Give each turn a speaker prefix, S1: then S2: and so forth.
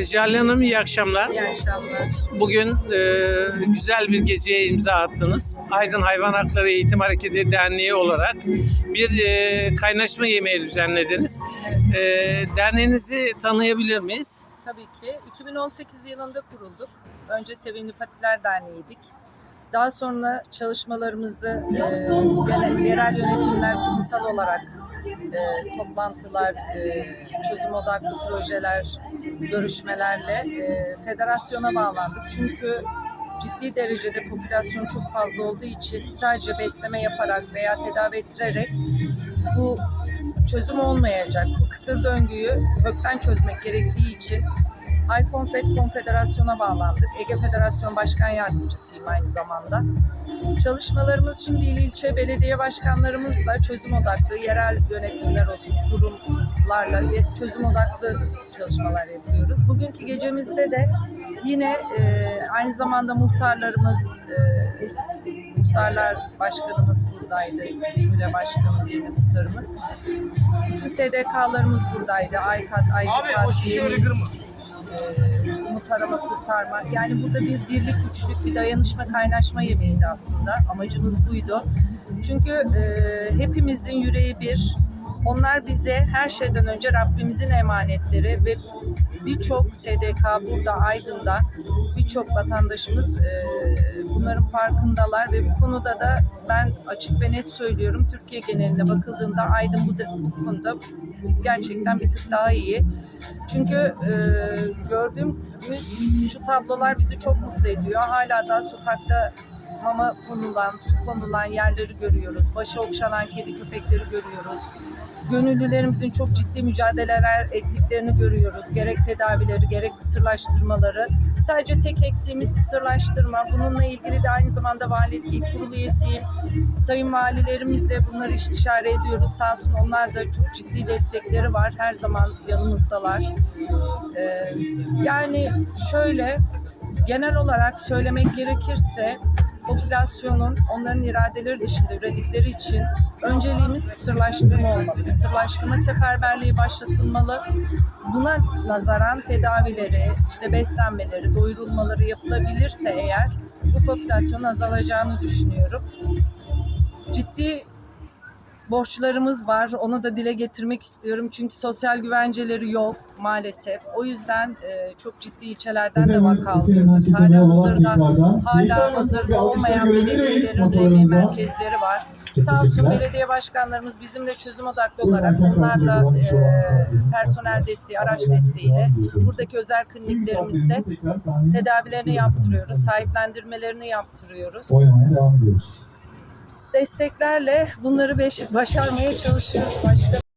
S1: Ee, Jale Hanım iyi akşamlar.
S2: İyi akşamlar.
S1: Bugün e, güzel bir geceye imza attınız. Aydın Hayvan Hakları Eğitim Hareketi Derneği olarak bir e, kaynaşma yemeği düzenlediniz. E, derneğinizi tanıyabilir miyiz?
S2: Tabii ki 2018 yılında kurulduk. Önce Sevimli Patiler Derneği'ydik. Daha sonra çalışmalarımızı e, yerel yönetimler kurumsal olarak e, toplantılar, e, çözüm odaklı projeler, görüşmelerle e, federasyona bağlandık. Çünkü ciddi derecede popülasyon çok fazla olduğu için sadece besleme yaparak veya tedavi ettirerek bu çözüm olmayacak. Bu kısır döngüyü kökten çözmek gerektiği için ICONFED Konfederasyon'a bağlandık. Ege Federasyon Başkan Yardımcısıyım aynı zamanda. Çalışmalarımız şimdi il ilçe belediye başkanlarımızla çözüm odaklı, yerel yönetimler olsun, kurumlarla çözüm odaklı çalışmalar yapıyoruz. Bugünkü gecemizde de yine e, aynı zamanda muhtarlarımız, e, muhtarlar başkanımız buradaydı, Şule başkanı, yeni muhtarımız. Bütün SDK'larımız buradaydı. Aykat, Aykat, Yeniz, e, umut arama kurtarma. Yani burada bir birlik, güçlük, bir dayanışma, kaynaşma yemeğiydi aslında. Amacımız buydu. Çünkü e, hepimizin yüreği bir. Onlar bize her şeyden önce Rabbimizin emanetleri ve birçok SDK burada Aydın'da birçok vatandaşımız e, bunların farkındalar ve bu konuda da ben açık ve net söylüyorum Türkiye geneline bakıldığında Aydın bu konuda gerçekten bir tık daha iyi. Çünkü e, gördüğümüz şu tablolar bizi çok mutlu ediyor. Hala da sokakta mama konulan, su konulan yerleri görüyoruz. Başı okşanan kedi köpekleri görüyoruz. Gönüllülerimizin çok ciddi mücadeleler ettiklerini görüyoruz. Gerek tedavileri, gerek kısırlaştırmaları. Sadece tek eksiğimiz kısırlaştırma. Bununla ilgili de aynı zamanda valilik il kurulu üyesiyim. Sayın valilerimizle bunları istişare ediyoruz. Sağ olsun onlar da çok ciddi destekleri var. Her zaman yanımızdalar. Ee, yani şöyle genel olarak söylemek gerekirse popülasyonun onların iradeleri dışında üredikleri için önceliğimiz kısırlaştırma olmalı. Kısırlaştırma seferberliği başlatılmalı. Buna nazaran tedavileri, işte beslenmeleri, doyurulmaları yapılabilirse eğer bu popülasyonun azalacağını düşünüyorum. Ciddi borçlarımız var. Onu da dile getirmek istiyorum. Çünkü sosyal güvenceleri yok maalesef. O yüzden e, çok ciddi ilçelerden de vaka alıyoruz. Hala hazırda, hala hazırda olmayan belediyelerin revir merkezleri var.
S3: Çok
S2: Sağ olsun belediye başkanlarımız bizimle çözüm odaklı olarak onlarla e, personel desteği, araç desteğiyle buradaki özel kliniklerimizde tedavilerini yaptırıyoruz, sahiplendirmelerini yaptırıyoruz.
S3: Oynamaya devam ediyoruz.
S2: Desteklerle bunları başarmaya çalışıyoruz başkanım.